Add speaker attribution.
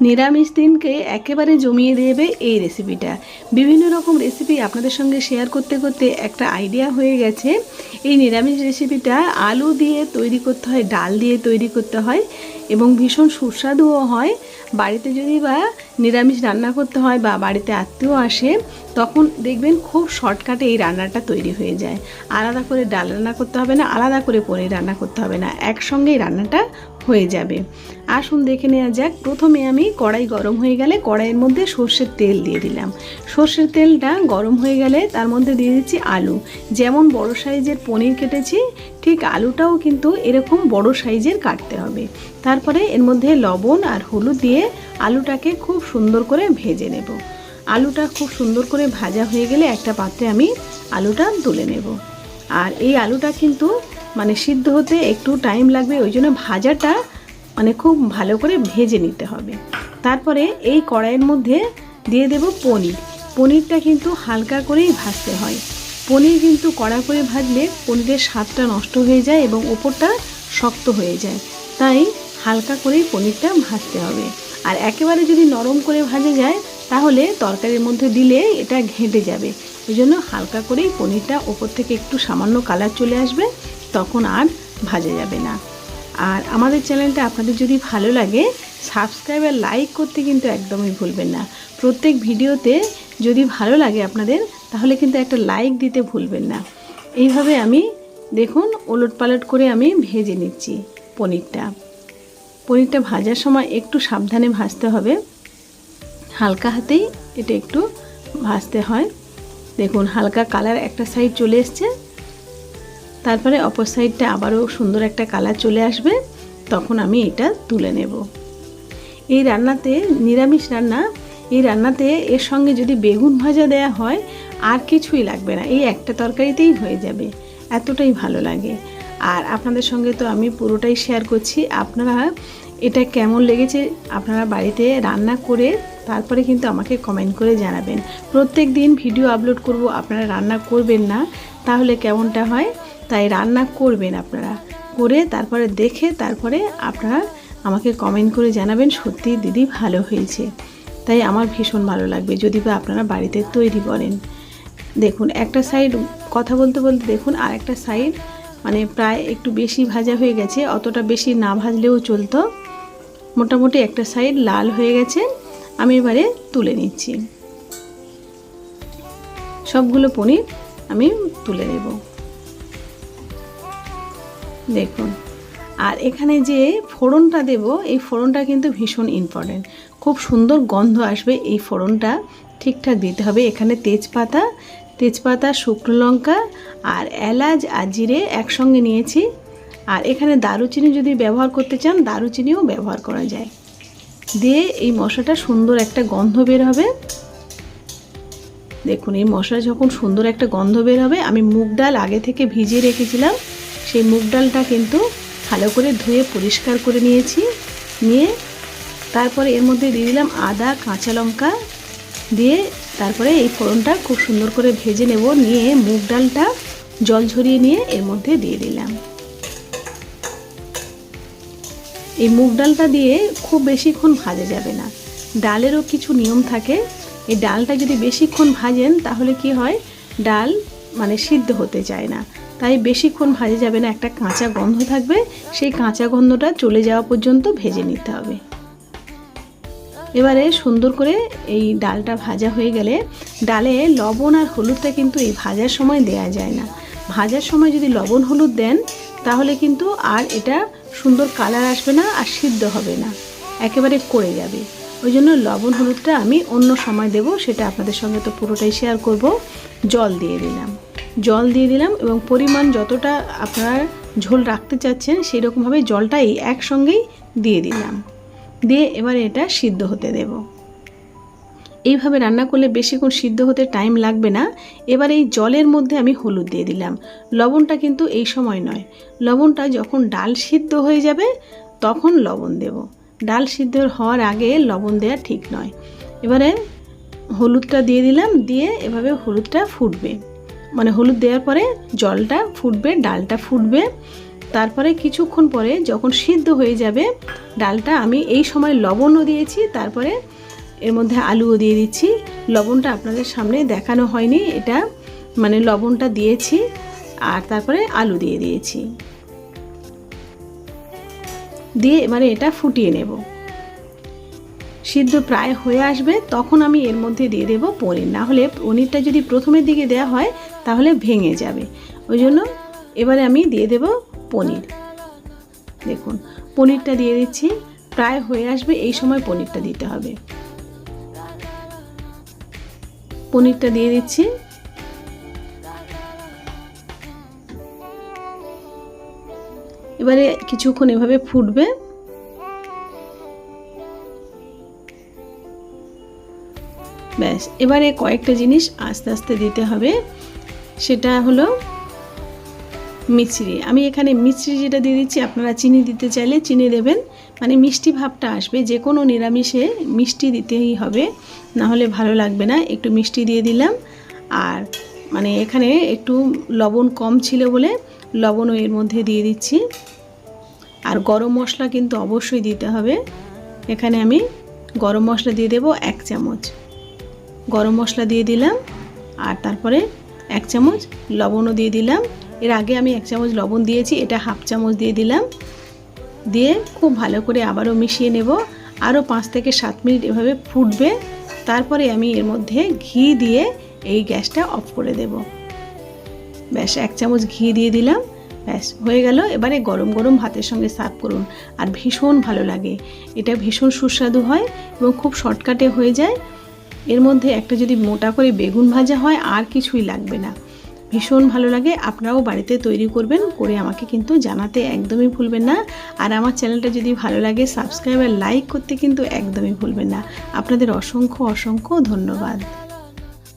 Speaker 1: নিরামিষ দিনকে একেবারে জমিয়ে দেবে এই রেসিপিটা বিভিন্ন রকম রেসিপি আপনাদের সঙ্গে শেয়ার করতে করতে একটা আইডিয়া হয়ে গেছে। এই নিরামিষ রেসিপিটা আলু দিয়ে তৈরি করতে হয়, ডাল দিয়ে তৈরি করতে হয় এবং ভীষণ সুস্বাদুও হয়। বাড়িতে যদি বা নিরামিষ রান্না করতে হয় বা বাড়িতে আত্মীয় আসে তখন দেখবেন খুব শর্টকাটে এই রান্নাটা তৈরি হয়ে যায়। আলাদা করে ডাল রান্না করতে হবে না, আলাদা করে পনির রান্না করতে হবে না, একসঙ্গেই রান্নাটা হয়ে যাবে। আসুন দেখে নেওয়া যাক, প্রথমে আমি কড়াই গরম হয়ে গেলে কড়াইয়ের মধ্যে সর্ষের তেল দিয়ে দিলাম। সর্ষের তেলটা গরম হয়ে গেলে তার মধ্যে দিয়ে দিচ্ছি আলু। যেমন বড় সাইজের পনির কেটেছি, ঠিক আলুটাও কিন্তু এরকম বড় সাইজের কাটতে হবে। তারপরে এর মধ্যে লবণ আর হলুদ দিয়ে আলুটাকে খুব সুন্দর করে ভেজে নেব। আলুটা খুব সুন্দর করে ভাজা হয়ে গেলে একটা পাত্রে আমি আলুটা তুলে নেব। আর এই আলুটা কিন্তু মানে সিদ্ধ হতে একটু টাইম লাগবে, ওই জন্য ভাজাটা মানে খুব ভালো করে ভেজে নিতে হবে। তারপরে এই কড়াইয়ের মধ্যে দিয়ে দেব পনির। পনিরটা কিন্তু হালকা করেই ভাজতে হয়। পনির কিন্তু কড়া করে ভাজলে পনিরের স্বাদটা নষ্ট হয়ে যায় এবং ওপরটা শক্ত হয়ে যায়। তাই হালকা করেই পনিরটা ভাজতে হবে। আর একেবারে যদি নরম করে ভাজা যায় তাহলে তরকারির মধ্যে দিলে এটা ঘেঁটে যাবে। ওই জন্য হালকা করেই পনিরটা ওপর থেকে একটু সামান্য কালার চলে আসবে, তখন আর ভাজা যাবে না। আর আমাদের চ্যানেলটা আপনাদের যদি ভালো লাগে সাবস্ক্রাইব আর লাইক করতে কিন্তু একদমই ভুলবেন না। প্রত্যেক ভিডিওতে যদি ভালো লাগে আপনাদের, তাহলে কিন্তু একটা লাইক দিতে ভুলবেন না। এইভাবে আমি দেখুন ওলট পালট করে আমি ভেজে নিচ্ছি পনিরটা। পনিরটা ভাজার সময় একটু সাবধানে ভাজতে হবে। হালকা হাতেই এটা একটু ভাজতে হয়। দেখুন, হালকা কালার একটা সাইড চলে এসছে। তারপরে অপর সাইডটা আবারও সুন্দর একটা কালার চলে আসবে। তখন আমি এটা তুলে নেব। এই রান্নাতে, নিরামিষ রান্না, এই রান্নাতে এর সঙ্গে যদি বেগুন ভাজা দেয়া হয়, আর কিছুই লাগবে না। এই একটা তরকারিতেই হয়ে যাবে। এতটাই ভালো লাগে। আর আপনাদের সঙ্গে তো আমি পুরোটাই শেয়ার করছি। আপনারা এটা কেমন লেগেছে আপনারা বাড়িতে রান্না করে তারপরে কিন্তু আমাকে কমেন্ট করে জানাবেন। প্রত্যেক দিন ভিডিও আপলোড করব, আপনারা রান্না করবেন না, তাহলে কেমনটা হয়? তাই রান্না করবেন আপনারা। করে তারপরে দেখে তারপরে আপনারা আমাকে কমেন্ট করে জানাবেন সত্যি দিদি ভালো হয়েছে। তাই আমার ভীষণ ভালো লাগবে, যদি বা আপনারা বাড়িতে তৈরি করেন দেখুন, একটা সাইড কথা বলতে বলতে দেখুন, আর একটা সাইড মানে প্রায় একটু বেশি ভাজা হয়ে গেছে, অতটা বেশি না ভাজলেও চলতো। মোটামুটি একটা সাইড লাল হয়ে গেছে। আমি এবারে তুলে নিচ্ছি। সবগুলো পনির আমি তুলে নেব। দেখুন। আর এখানে যে ফোড়নটা দেব, এই ফোড়নটা কিন্তু ভীষণ ইম্পর্টেন্ট খুব সুন্দর গন্ধ আসবে এই ফোড়নটা। ঠিকঠাক দিতে হবে। এখানে তেজপাতা তেজপাতা, শুকনো লঙ্কা আর এলাচ আর জিরে একসঙ্গে নিয়েছি। আর এখানে দারুচিনি যদি ব্যবহার করতে চান, দারুচিনিও ব্যবহার করা যায়। দিয়ে এই মশলাটা সুন্দর একটা গন্ধ বের হবে। দেখুন, এই মশলা যখন সুন্দর একটা গন্ধ বের হবে, আমি মুগ ডাল আগে থেকে ভিজিয়ে রেখেছিলাম। সেই মুগ ডালটা কিন্তু ভালো করে ধুয়ে পরিষ্কার করে নিয়েছি। নিয়ে তারপরে এর মধ্যে দিয়ে দিলাম আদা, কাঁচা লঙ্কা। দিয়ে তারপরে এই ফোড়নটা খুব সুন্দর করে ভেজে নেব। নিয়ে মুগ ডালটা জল ঝরিয়ে নিয়ে এর মধ্যে দিয়ে দিলাম। এই মুগ ডালটা দিয়ে খুব বেশিক্ষণ ভাজা যাবে না। ডালেরও কিছু নিয়ম থাকে। এই ডালটা যদি বেশিক্ষণ ভাজেন, তাহলে কি হয়? ডাল মানে সিদ্ধ হতে চায় না। তাই বেশিক্ষণ ভাজা যাবে না, একটা কাঁচা গন্ধ থাকবে। সেই কাঁচা গন্ধটা চলে যাওয়া পর্যন্ত ভেজে নিতে হবে। এবারে সুন্দর করে এই ডালটা ভাজা হয়ে গেলে ডালে লবণ আর হলুদটা কিন্তু এই ভাজার সময় দেয়া যায় না। ভাজার সময় যদি লবণ হলুদ দেন, তাহলে কিন্তু আর এটা সুন্দর কালার আসবে না আর সিদ্ধ হবে না। একেবারে করে যাবে। ওই জন্য লবণ, হলুদটা আমি অন্য সময় দেব, সেটা আপনাদের সঙ্গে তো পুরোটাই শেয়ার করব। জল দিয়ে দিলাম। জল দিয়ে দিলাম এবং পরিমাণ যতটা আপনারা ঝোল রাখতে চাচ্ছেন সেই রকমভাবে জলটাই একসঙ্গেই দিয়ে দিলাম। দিয়ে এবারে এটা সিদ্ধ হতে দেব। এইভাবে রান্না করলে বেশিক্ষণ সিদ্ধ হতে টাইম লাগবে না। এবার এই জলের মধ্যে আমি হলুদ দিয়ে দিলাম। লবণটা কিন্তু এই সময় নয়। লবণটা যখন ডাল সিদ্ধ হয়ে যাবে, তখন লবণ দেব। ডাল সিদ্ধ হওয়ার আগে লবণ দেওয়া ঠিক নয়। এবারে হলুদটা দিয়ে দিলাম, দিয়ে এভাবে হলুদটা ফুটবে। মানে হলুদ দেওয়ার পরে জলটা ফুটবে, ডালটা ফুটবে। তারপরে কিছুক্ষণ পরে যখন সিদ্ধ হয়ে যাবে, ডালটা আমি এই সময় লবণও দিয়েছি, তারপরে এর মধ্যে আলুও দিয়ে দিচ্ছি। লবণটা আপনাদের সামনে দেখানো হয়নি, এটা মানে লবণটা দিয়েছি আর তারপরে আলু দিয়ে দিয়েছি। দিয়ে এবারে এটা ফুটিয়ে নেব। সিদ্ধ প্রায় হয়ে আসবে, তখন আমি এর মধ্যে দিয়ে দেবো পনির। না হলে পনিরটা যদি প্রথমের দিকে দেওয়া হয়, তাহলে ভেঙে যাবে। ওই জন্য এবারে আমি দিয়ে দেব পনির। দেখুন, পনিরটা দিয়ে দিচ্ছি, প্রায় হয়ে আসবে, এই সময় পনিরটা দিতে হবে। পনিরটা দিয়ে দিচ্ছি। এবারে কিছুক্ষণ এভাবে ফুটবে। ব্যাস, এবারে কয়েকটা জিনিস আস্তে আস্তে দিতে হবে। সেটা হলো মিছরি। আমি এখানে মিছরি যেটা দিয়ে দিচ্ছি, আপনারা চিনি দিতে চাইলে চিনি দেবেন। মানে মিষ্টি ভাবটা আসবে, যে কোনো নিরামিষে মিষ্টি দিতেই হবে, না হলে ভালো লাগবে না। একটু মিষ্টি দিয়ে দিলাম, আর মানে এখানে একটু লবণ কম ছিল বলে লবণও এর মধ্যে দিয়ে দিচ্ছি। আর গরম মশলা কিন্তু অবশ্যই দিতে হবে। এখানে আমি গরম মশলা দিয়ে দেব এক চামচ। গরম মশলা দিয়ে দিলাম, আর তারপরে এক চামচ লবণও দিয়ে দিলাম। এর আগে আমি এক চামচ লবণ দিয়েছি, এটা হাফ চামচ দিয়ে দিলাম। দিয়ে খুব ভালো করে আবারও মিশিয়ে নেব। আরও পাঁচ থেকে সাত মিনিট এভাবে ফুটবে। তারপরে আমি এর মধ্যে ঘি দিয়ে এই গ্যাসটা অফ করে দেব। ব্যাস, এক চামচ ঘি দিয়ে দিলাম। ব্যাস, হয়ে গেল। এবারে গরম গরম ভাতের সঙ্গে সার্ভ করুন। আর ভীষণ ভালো লাগে। এটা ভীষণ সুস্বাদু হয় এবং খুব শর্টকাটে হয়ে যায়। এর মধ্যে একটা যদি মোটা করে বেগুন ভাজা হয়, আর কিছুই লাগবে না। ভীষণ ভালো লাগে। আপনারাও বাড়িতে তৈরি করবেন করে আমাকে কিন্তু জানাতে একদমই ভুলবেন না। আর আমার চ্যানেলটা যদি ভালো লাগে সাবস্ক্রাইব আর লাইক করতে কিন্তু একদমই ভুলবেন না। আপনাদের অসংখ্য অসংখ্য ধন্যবাদ।